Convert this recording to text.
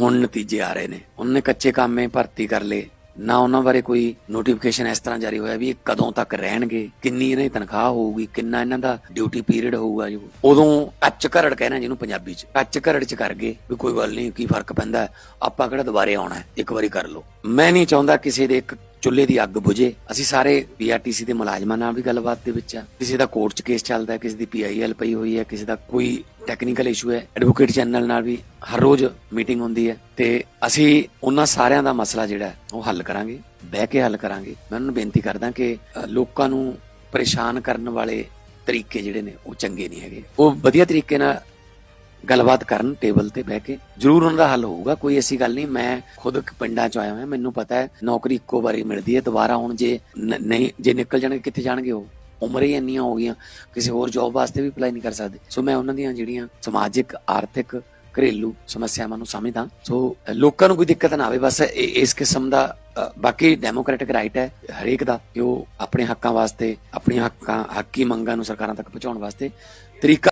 ਹੁਣ ਨਤੀਜੇ ਆ ਰਹੇ ਨੇ। ਉਹਨਾਂ ਨੇ ਕੱਚੇ ਕਾਮੇ ਭਰਤੀ ਕਰ ਲਏ। ਨਾ ਉਹਨਾਂ ਬਾਰੇ ਕੋਈ ਨੋਟੀਫਿਕੇਸ਼ਨ ਇਸ ਤਰ੍ਹਾਂ ਜਾਰੀ ਹੋਇਆ ਵੀ ਇਹ ਕਦੋਂ ਤੱਕ ਰਹਿਣਗੇ ਕਿੰਨੀ ਇਹਨਾਂ ਦੀ ਤਨਖਾਹ ਹੋਊਗੀ ਕਿੰਨਾ ਇਹਨਾਂ ਦਾ ਡਿਊਟੀ ਪੀਰੀਅਡ ਹੋਊਗਾ ਜੀ। ਉਦੋਂ ਕੱਚ ਘਰੜ ਕਹਿਣਾ ਜਿਹਨੂੰ ਪੰਜਾਬੀ ਚ। ਕੱਚ ਘਰੜ ਚ ਕਰ ਗਏ ਵੀ ਕੋਈ ਗੱਲ ਨਹੀਂ ਕੀ ਫ਼ਰਕ ਪੈਂਦਾ? ਆਪਾਂ ਕਿਹੜਾ ਦੁਬਾਰੇ ਆਉਣਾ ਹੈ, ਇੱਕ ਵਾਰੀ ਕਰ ਲਓ। ਮੈਂ ਨਹੀਂ ਚਾਹੁੰਦਾ ਕਿਸੇ ਦੇ ਇੱਕ ਚੁੱਲ੍ਹੇ ਦੀ ਅੱਗ ਬੁਝੇ। ਅਸੀਂ ਸਾਰੇ ਪੀਆਰਟੀਸੀ ਦੇ ਮੁਲਾਜ਼ਮਾਂ ਨਾਲ ਵੀ ਗੱਲਬਾਤ ਦੇ ਵਿੱਚ ਆ। ਕਿਸੇ ਦਾ ਕੋਰਟ 'ਚ ਕੇਸ ਚੱਲਦਾ ਕਿਸੇ ਦੀ ਪੀਆਈਐਲ ਪਈ ਹੋਈ ਹੈ ਕਿਸੇ ਦਾ ਕੋਈ ਟੈਕਨੀਕਲ ਇਸ਼ੂ ਹੈ। ਐਡਵੋਕੇਟ ਜਨਰਲ ਨਾਲ ਵੀ ਹਰ ਰੋਜ਼ ਮੀਟਿੰਗ ਹੁੰਦੀ ਹੈ। ਤੇ ਅਸੀਂ ਉਹਨਾਂ ਸਾਰਿਆਂ ਦਾ ਮਸਲਾ ਜਿਹੜਾ ਉਹ ਹੱਲ ਕਰਾਂਗੇ, ਬਹਿ ਕੇ ਹੱਲ ਕਰਾਂਗੇ। ਮੈਂ ਉਹਨਾਂ ਨੂੰ ਬੇਨਤੀ ਕਰਦਾ ਕਿ ਲੋਕਾਂ ਨੂੰ ਪਰੇਸ਼ਾਨ ਕਰਨ ਵਾਲੇ ਤਰੀਕੇ ਜਿਹੜੇ ਨੇ, ਉਹ ਚੰਗੇ ਨਹੀਂ ਹੈਗੇ। ਉਹ ਵਧੀਆ ਤਰੀਕੇ ਨਾਲ ਗੱਲਬਾਤ ਕਰਨ ਟੇਬਲ ਤੇ ਬਹਿ ਕੇ। ਜ਼ਰੂਰ ਉਹਨਾਂ ਦਾ ਹੱਲ ਹੋਊਗਾ, ਕੋਈ ਐਸੀ ਗੱਲ ਨਹੀਂ। ਮੈਂ ਖੁਦ ਪਿੰਡਾਂ ਚ ਆਇਆ ਹਾਂ ਮੈਨੂੰ ਪਤਾ ਹੈ, ਨੌਕਰੀ ਇੱਕੋ ਵਾਰੀ ਮਿਲਦੀ ਹੈ, ਦੁਬਾਰਾ ਹੁਣ ਜੇ ਨਹੀਂ, ਜੇ ਨਿਕਲ ਜਾਣਗੇ, ਕਿੱਥੇ ਜਾਣਗੇ ਉਹ? ਉਮਰ ਹੀ ਇੰਨੀਆਂ ਹੋ ਗਈਆਂ, ਕਿਸੇ ਹੋਰ ਜੌਬ ਵਾਸਤੇ ਵੀ ਅਪਲਾਈ ਨਹੀਂ ਕਰ ਸਕਦੇ। ਸੋ ਮੈਂ ਉਹਨਾਂ ਦੀਆਂ ਜਿਹੜੀਆਂ ਸਮਾਜਿਕ, ਆਰਥਿਕ, ਘਰੇਲੂ ਸਮੱਸਿਆਵਾਂ ਨੂੰ ਸਮਝਦਾ। ਸੋ ਲੋਕਾਂ ਨੂੰ ਕੋਈ ਦਿੱਕਤ ਨਾ ਆਵੇ, ਬਸ ਇਸ ਕਿਸਮ ਦਾ ਬਾਕੀ ਡੈਮੋਕ੍ਰੈਟਿਕ ਰਾਈਟ ਹੈ ਹਰੇਕ ਦਾ, ਕਿ ਉਹ ਆਪਣੇ ਹੱਕਾਂ ਵਾਸਤੇ, ਆਪਣੀਆਂ ਹੱਕਾਂ, ਹੱਕੀ ਮੰਗਾਂ ਨੂੰ ਸਰਕਾਰਾਂ ਤੱਕ ਪਹੁੰਚਾਉਣ ਵਾਸਤੇ ਤਰੀਕਾ